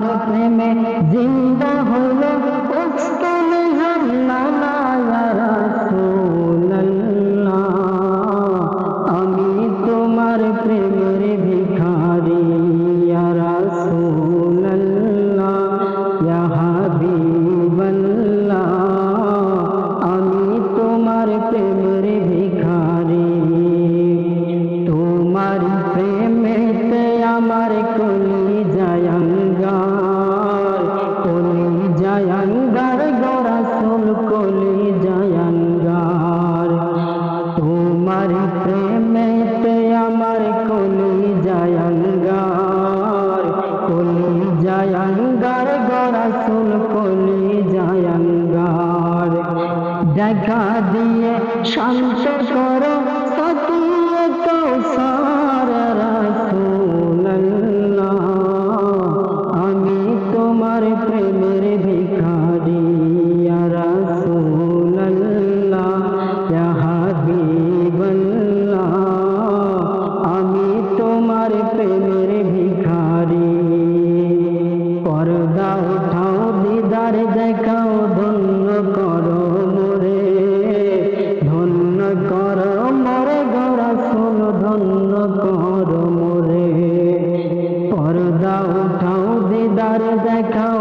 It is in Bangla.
भारत में ज़िंदा हो দেখা দিয়ে শান্ত করো। আর দেখাও